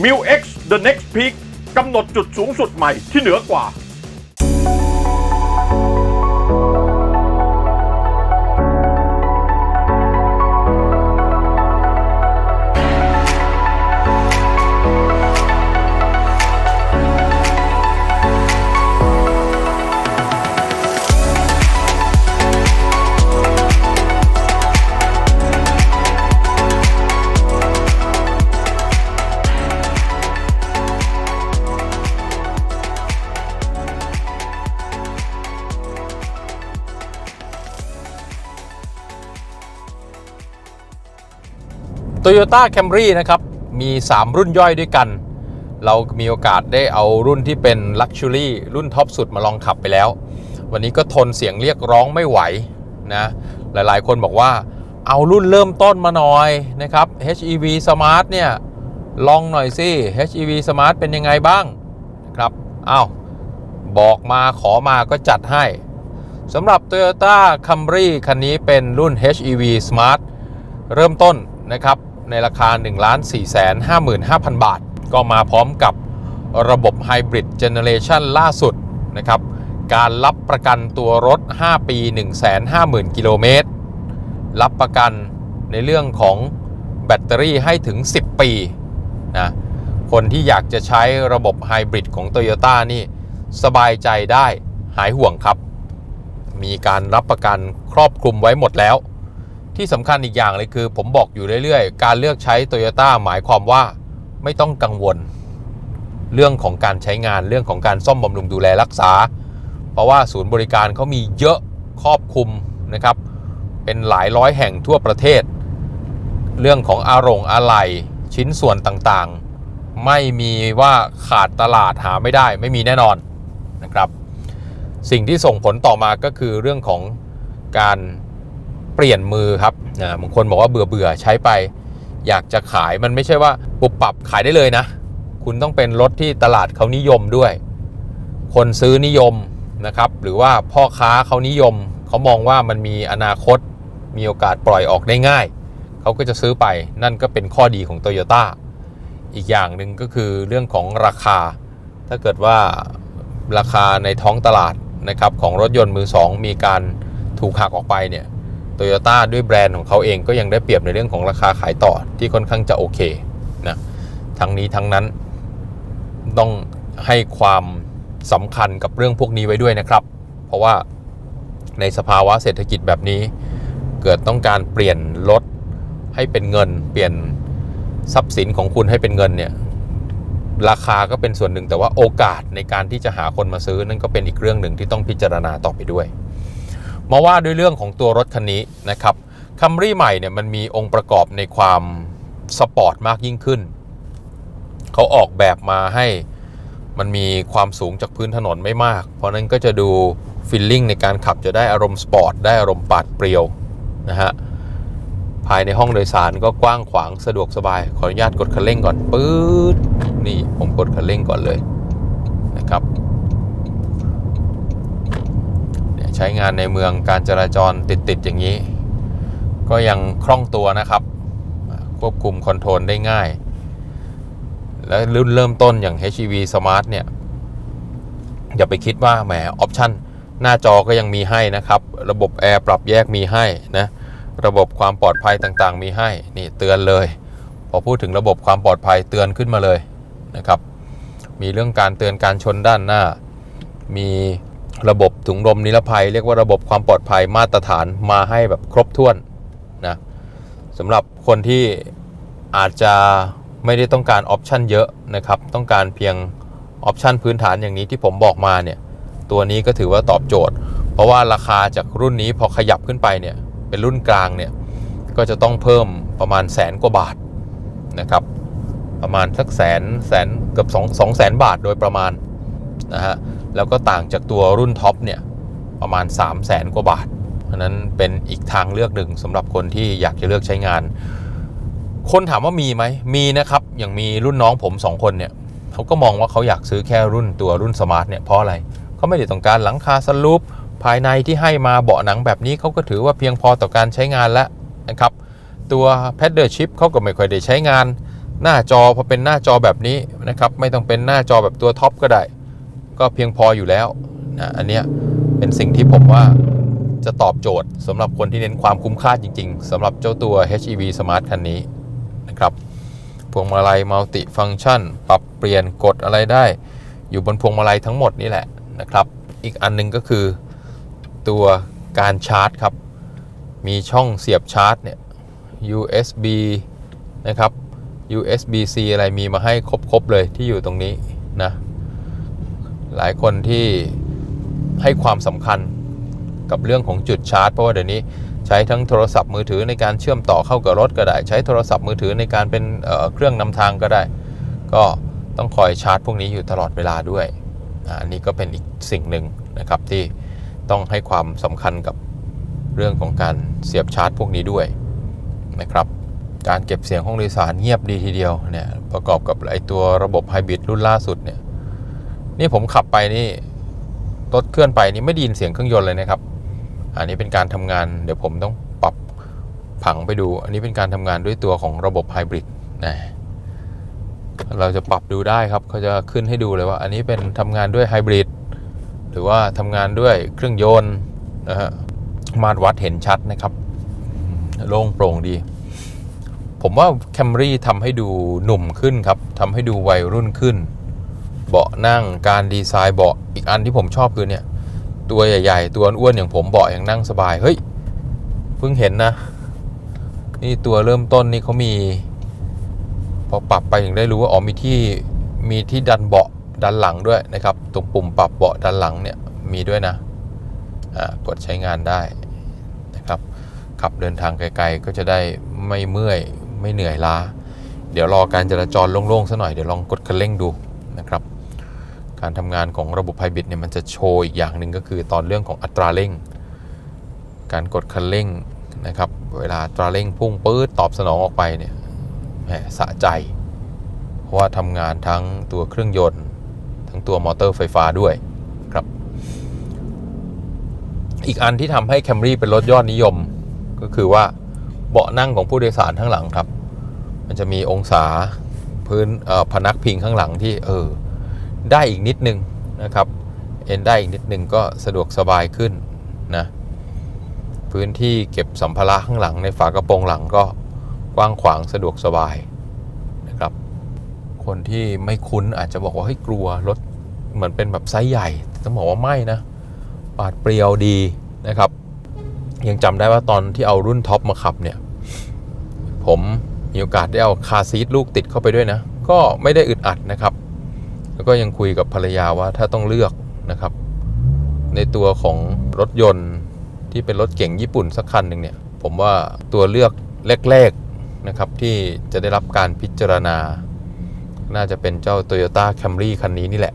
m i l X The Next Peak กำหนดจุดสูงสุดใหม่ที่เหนือกว่า Toyota Camry นะครับ มี 3 รุ่นย่อยด้วยกัน เรามีโอกาสได้เอารุ่นที่เป็น Luxury รุ่นท็อปสุดมาลองขับไปแล้ว วันนี้ก็ทนเสียงเรียกร้องไม่ไหวนะหลายๆ คนบอกว่าเอารุ่นเริ่มต้นมาหน่อยนะครับ HEV Smart เนี่ยลองหน่อยสิ HEV Smart เป็นยังไงบ้างครับอ้าวบอกมาขอมาก็จัดให้สำหรับ Toyota Camry คันนี้เป็นรุ่น HEV Smart เริ่มต้นนะครับ ในราคา 1 4 5 5 0 0 0 บาท ก็มาพร้อมกับระบบ Hybrid Generation ล่าสุดนะครับ การรับประกันตัวรถ 5 ปี 150,000 กิโลเมตร รับประกันในเรื่องของแบตเตอรี่ให้ถึง 10 ปีนะคนที่อยากจะใช้ระบบไฮบริดของ Toyota นี่สบายใจได้หายห่วงครับ มีการรับประกันครอบคลุมไว้หมดแล้ว ที่สำคัญอีกอย่างเลยคือ ผมบอกอยู่เรื่อยๆ การเลือกใช้ Toyota หมายความว่าไม่ต้องกังวล เรื่องของการใช้งานเรื่องของการซ่อมบำรุงดูแลรักษา เพราะว่าศูนย์บริการเขามีเยอะครอบคลุมนะครับ เป็นหลายร้อยแห่งทั่วประเทศ เรื่องของอารมณ์อะไหล่ชิ้นส่วนต่างๆ ไม่มีว่าขาดตลาดหาไม่ได้ไม่มีแน่นอนนะครับ สิ่งที่ส่งผลต่อมาก็คือเรื่องของการ เปลี่ยนมือครับนะบางคนบอกว่าเบื่อเบื่อๆใช้ไป อยากจะขายมันไม่ใช่ว่าปุบปรับขายได้เลยนะ คุณต้องเป็นรถที่ตลาดเขานิยมด้วย คนซื้อนิยมนะครับ หรือว่าพ่อค้าเขานิยม เขามองว่ามันมีอนาคต มีโอกาสปล่อยออกได้ง่าย เขาก็จะซื้อไปนั่นก็เป็นข้อดีของ Toyota อีกอย่างหนึ่งก็คือเรื่องของราคา ถ้าเกิดว่าราคาในท้องตลาดนะครับของรถยนต์มือสองมีการถูกหักออกไปเนี่ย โตโยต้าด้วยแบรนด์ของเขาเองก็ยังได้เปรียบในเรื่องของราคาขายต่อที่ค่อนข้างจะโอเคนะทั้งนี้ทั้งนั้นต้องให้ความสำคัญกับเรื่องพวกนี้ไว้ด้วยนะครับ เพราะว่าในสภาวะเศรษฐกิจแบบนี้ เกิดต้องการเปลี่ยนรถให้เป็นเงิน เปลี่ยนทรัพย์สินของคุณให้เป็นเงินเนี่ยราคาก็เป็นส่วนหนึ่งแต่ว่าโอกาสในการที่จะหาคนมาซื้อนั่นก็เป็นอีกเรื่องหนึ่งที่ต้องพิจารณาต่อไปด้วย มาว่าด้วยเรื่องของตัวรถคันนี้นะครับคัมรี่ใหม่เนี่ยมันมีองค์ประกอบในความสปอร์ตมากยิ่งขึ้น เขาออกแบบมาให้มันมีความสูงจากพื้นถนนไม่มาก เพราะนั้นก็จะดูฟิลลิ่งในการขับจะได้อารมณ์สปอร์ตได้อารมณ์ปาดเปรียวนะฮะภายในห้องโดยสารก็กว้างขวางสะดวกสบาย ขออนุญาตกดคันเร่งก่อนปื๊ดนี่ผมกดคันเร่งก่อนเลยนะครับ เนี่ย ใช้งานในเมืองการจราจรติดๆอย่างนี้ ก็ยังคล่องตัวนะครับ ควบคุมคอนโทรลได้ง่าย และรุ่นเริ่มต้นอย่าง HEV Smart เนี่ย อย่าไปคิดว่าแหมออปชันหน้าจอก็ยังมีให้นะครับ ระบบแอร์ปรับแยกมีให้นะระบบความปลอดภัยต่างๆ มีให้นี่เตือนเลย พอพูดถึงระบบความปลอดภัยเตือนขึ้นมาเลยนะครับ มีเรื่องการเตือนการชนด้านหน้า มี ระบบถุงลมนิรภัย เรียกว่าระบบความปลอดภัยมาตรฐานมาให้แบบครบถ้วนนะสำหรับคนที่อาจจะไม่ได้ต้องการออปชันเยอะนะครับ ต้องการเพียงออปชันพื้นฐานอย่างนี้ที่ผมบอกมาเนี่ย ตัวนี้ก็ถือว่าตอบโจทย์ เพราะว่าราคาจากรุ่นนี้พอขยับขึ้นไปเนี่ย เป็นรุ่นกลางเนี่ย ก็จะต้องเพิ่มประมาณแสนกว่าบาทนะครับ ประมาณสักแสนแสนเกือบสองสองแสนบาทโดยประมาณนะฮะ แล้วก็ต่างจากตัวรุ่นท็อปเนี่ยประมาณ 3 0 0แสนกว่าบาทอันนั้นเป็นอีกทางเลือกหนึ่งสำหรับคนที่อยากจะเลือกใช้งาน คนถามว่ามีไหมมีนะครับ อย่างมีรุ่นน้องผม 2 คนเนี่ยเขาก็มองว่าเขาอยากซื้อแค่รุ่นตัวรุ่นสมาร์ทเนี่ยเพราะอะไรเขาไม่ได้ต้องการหลังคาสลูปภายในที่ให้มาเบาะหนังแบบนี้เขาก็ถือว่าเพียงพอต่อการใช้งานแล้วนะครับตัว p a d d l e Chip เขาก็ไม่ค่อยได้ใช้งาน หน้าจอพอเป็นหน้าจอแบบนี้นะครับไม่ต้องเป็นหน้าจอแบบตัวท็อปก็ได้ ก็เพียงพออยู่แล้วนะอันเนี้ยเป็นสิ่งที่ผมว่าจะตอบโจทย์สำหรับคนที่เน้นความคุ้มค่าจริง ๆสำหรับเจ้าตัว HEV Smart คันนี้นะครับพวงมาลัยมัลติฟังชัน ปรับเปลี่ยนกดอะไรได้ อยู่บนพวงมาลัยทั้งหมดนี่แหละนะครับ อีกอันหนึงก็คือตัวการชาร์จครับ มีช่องเสียบชาร์จเนี่ย USB นะครับ USB-C อะไรมีมาให้ครบๆเลยที่อยู่ตรงนี้นะ หลายคนที่ให้ความสำคัญกับเรื่องของจุดชาร์จ เพราะว่าเดี๋ยวนี้ใช้ทั้งโทรศัพท์มือถือในการเชื่อมต่อเข้ากับรถก็ได้ ใช้โทรศัพท์มือถือในการเป็นเเครื่องนำทางก็ได้ ก็ต้องคอยชาร์จ พวกนี้อยู่ตลอดเวลาด้วยอะอันนี้ก็เป็นอีกสิ่งหนึ่งนะครับที่ต้องให้ความสำคัญกับเรื่องของการเสียบชาร์จ พวกนี้ด้วยนะครับการเก็บเสียงห้องโดยสารเงียบดีทีเดียวเนี่ยประกอบกับไอตัวระบบไฮบริดรุ่นล่าสุดเนี่ย นี่ผมขับไปนี่รถเคลื่อนไปนี่ไม่ได้ยินเสียงเครื่องยนต์เลยนะครับ อันนี้เป็นการทำงาน เดี๋ยวผมต้องปรับผังไปดู อันนี้เป็นการทำงานด้วยตัวของระบบไฮบริดนะเราจะปรับดูได้ครับเขาจะขึ้นให้ดูเลยว่า อันนี้เป็นทำงานด้วยไฮบริดหรือว่าทำงานด้วยเครื่องยนต์นะฮะมาตรวัดเห็นชัดนะครับ โล่งโปร่งดี ผมว่า Camry ทำให้ดูหนุ่มขึ้นครับทำให้ดูวัยรุ่นขึ้น เบาะนั่งการดีไซน์เบาะอีกอันที่ผมชอบคือเนี่ย ตัวใหญ่ ๆ ตัวอ้วนๆอย่างผมเบาะอยังนั่งสบาย เฮ้ย เพิ่งเห็นนะ นี่ตัวเริ่มต้นนี่เขามี พอปรับไปถึงได้รู้ว่าอ๋อมีที่มีที่ดันเบาะดันหลังด้วยนะครับ ตรงปุ่มปรับเบาะดันหลังเนี่ยมีด้วยนะอ่ากดใช้งานได้นะครับ ขับเดินทางไกลๆ ก็จะได้ไม่เมื่อยไม่เหนื่อยล้า เดี๋ยวรอการจราจรโล่งๆซะหน่อย เดี๋ยวลองกดคันเร่งดูนะครับ การทำงานของระบบไฮบริดเนี่ยมันจะโชว์อีกอย่างหนึ่งก็คือตอนเรื่องของอัตราเร่ง การกดคันเร่งนะครับ เวลาอัตราเร่งพุ่งปื๊ดตอบสนองออกไปเนี่ยแหมสะใจ เพราะว่าทำงานทั้งตัวเครื่องยนต์ ทั้งตัวมอเตอร์ไฟฟ้าด้วยครับ อีกอันที่ทำให้ Camry เป็นรถยอดนิยม ก็คือว่าเบาะนั่งของผู้โดยสารข้างหลังครับ มันจะมีองศาพื้นพนักพิงข้างหลังที่เออ ได้อีกนิดนึงนะครับ เอ็นได้อีกนิดนึงก็สะดวกสบายขึ้นนะพื้นที่เก็บสัมภาระข้างหลังในฝากระโปรงหลังก็กว้างขวางสะดวกสบายนะครับ คนที่ไม่คุ้นอาจจะบอกว่าเฮ้ยกลัวรถเหมือนเป็นแบบไซส์ใหญ่ต้องบอกว่าไม่นะปาดเปรียวดีนะครับ ยังจำได้ว่าตอนที่เอารุ่นท็อปมาขับเนี่ย ผมมีโอกาสได้เอาคาซีทลูกติดเข้าไปด้วยนะ ก็ไม่ได้อึดอัดนะครับ แล้วก็ยังคุยกับภรรยาว่าถ้าต้องเลือกนะครับ ในตัวของรถยนต์ที่เป็นรถเก่งญี่ปุ่นสักคันหนึ่งเนี่ย ผมว่าตัวเลือกแรกๆนะครับที่จะได้รับการพิจารณา น่าจะเป็นเจ้า Toyota Camry คันนี้นี่แหละ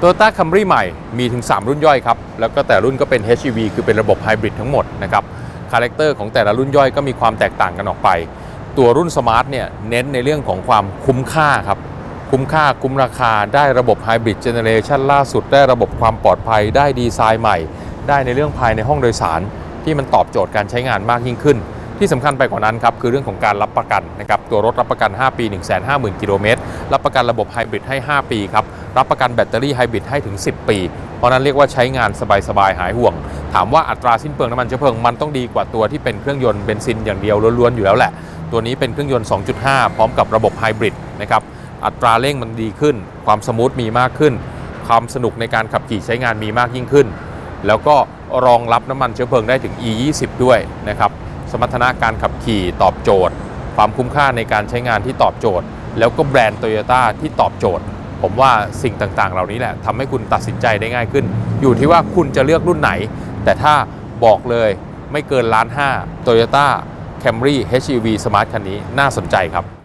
Toyota Camry ใหม่มีถึง 3 รุ่นย่อยครับ แล้วก็แต่รุ่นก็เป็น HEV คือเป็นระบบไฮบริดทั้งหมดนะครับคาแรคเตอร์ของแต่ละรุ่นย่อยก็มีความแตกต่างกันออกไป ตัวรุ่นสมาร์ทเนี่ยเน้นในเรื่องของความคุ้มค่าครับ คุ้มค่าคุ้มราคาได้ระบบไฮบริดเจเนเรชันล่าสุด ได้ระบบความปลอดภัย ได้ดีไซน์ใหม่ ได้ในเรื่องภายในห้องโดยสาร ที่มันตอบโจทย์การใช้งานมากยิ่งขึ้น ที่สำคัญไปกว่านั้นครับคือเรื่องของการรับประกันนะครับตัวรถรับประกัน 5 ปี 150,000กิโลเมตรรับประกันระบบไฮบริดให้ 5 ปีครับรับประกันแบตเตอรี่ไฮบริดให้ถึง 10 ปี เพราะนั้นเรียกว่าใช้งานสบายๆหายห่วง ถามว่าอัตราสิ้นเปลืองน้ำมันเชื้อเพลิงมันต้องดีกว่าตัวที่เป็นเครื่องยนต์เบนซินอย่างเดียวล้วนๆอยู่แล้วแหละ ตัวนี้เป็นเครื่องยนต์ 2.5 พร้อมกับระบบไฮบริดนะครับ อัตราเร่งมันดีขึ้น ความสมูทมีมากขึ้น ความสนุกในการขับขี่ใช้งานมีมากยิ่งขึ้น แล้วก็รองรับน้ำมันเชื้อเพลิงได้ถึง E20 ด้วยนะครับสมรรถนะการขับขี่ตอบโจทย์ ความคุ้มค่าในการใช้งานที่ตอบโจทย์ แล้วก็แบรนด์โตโยต้าที่ตอบโจทย์ ผมว่าสิ่งต่างๆ เหล่านี้แหละทำให้คุณตัดสินใจได้ง่ายขึ้น อยู่ที่ว่าคุณจะเลือกรุ่นไหน แต่ถ้าบอกเลยไม่เกินล้านห้าโตโยต้า Camry HEV Smart คันนี้น่าสนใจครับ